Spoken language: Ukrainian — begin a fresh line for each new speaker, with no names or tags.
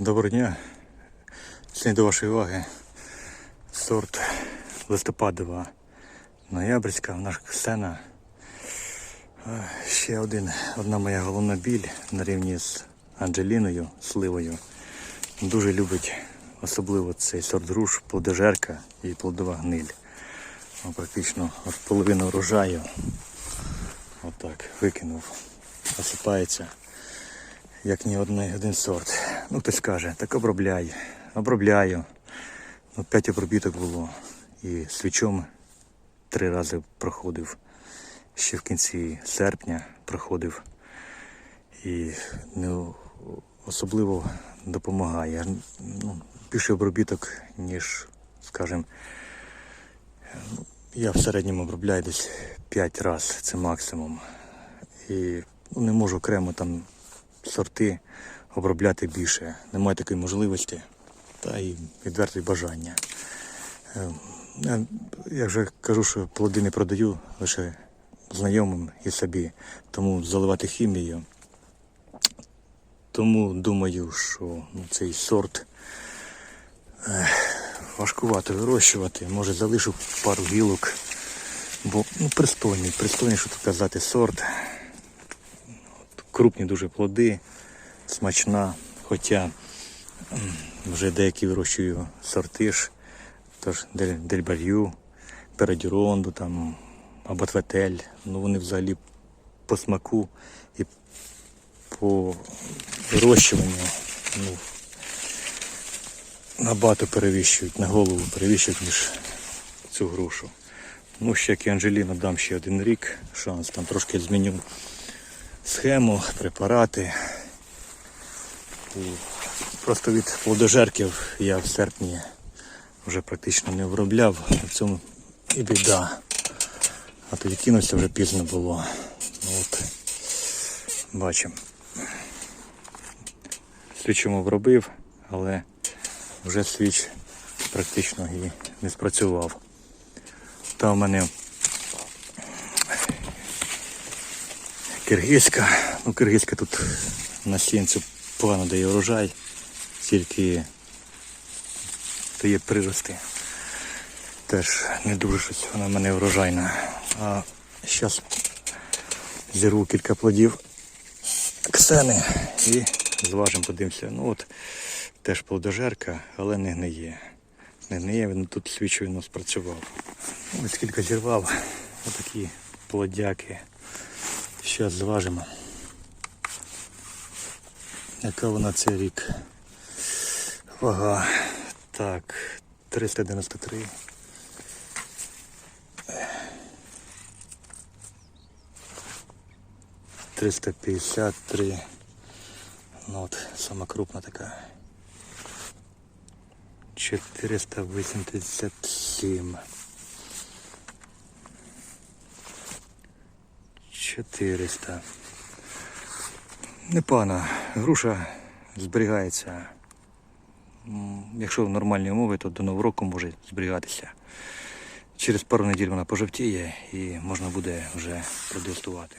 Доброго дня. Сьогодні до вашої уваги сорт листопадова ноябрьська, наша сцена. Ще один, одна моя головна біль на рівні з Анджеліною, сливою. Дуже любить особливо цей сорт груш, плодожерка і плодова гниль. Практично половину врожаю. Отак викинув. Осипається як ні один, один сорт. Ну хтось каже, так обробляй. Обробляю. Ну, п'ять обробіток було. І свічом три рази проходив. Ще в кінці серпня проходив. І ну, особливо допомагає. Ну, більше обробіток, ніж, скажімо, ну, я в середньому обробляю десь 5 разів, це максимум. І ну, не можу окремо там сорти обробляти більше. Немає такої можливості та і відверте бажання. Е, Я, я вже кажу, що плоди не продаю лише знайомим і собі, тому заливати хімією. Тому думаю, що ну, цей сорт е, важкувато вирощувати. Може залишу пару гілок, бо ну, пристойний, пристойний, що тут казати, сорт крупні дуже плоди, смачна. Хоча вже деякі вирощую сорти ж, тож дель, дельбарю, передюронду, там, абатветель. Ну вони взагалі по смаку і по вирощуванню ну, набагато перевищують, на голову перевищують, ніж цю грушу. Ну, ще як і Анжеліна дам ще один рік шанс, там трошки зміню схему, препарати. І просто від плодожерків я в серпні вже практично не обробляв. В цьому і біда. А тоді кинувся вже пізно було. Ну, От. Бачимо. Свічом обробив, але вже свіч практично і не спрацював. Та в мене Киргизька. Ну, киргизька тут на сінцю погано дає урожай, тільки дає прирости. Теж не дуже щось вона в мене врожайна. А зараз зірву кілька плодів ксени і зважимо, подивимося. Ну от теж плодожерка, але не гниє. Не гниє, він тут свічою спрацював. Ось кілька зірвав. Отакі плодяки. Зараз зважимо. Яка вона цей рік? Вага. Так, 393. Триста п'ятдесят три. Ну от, сама крупна така. 487. 400. Непогана. Груша зберігається. Якщо в нормальні умови, то до нового року може зберігатися. Через пару неділь вона пожовтіє і можна буде вже продегустувати.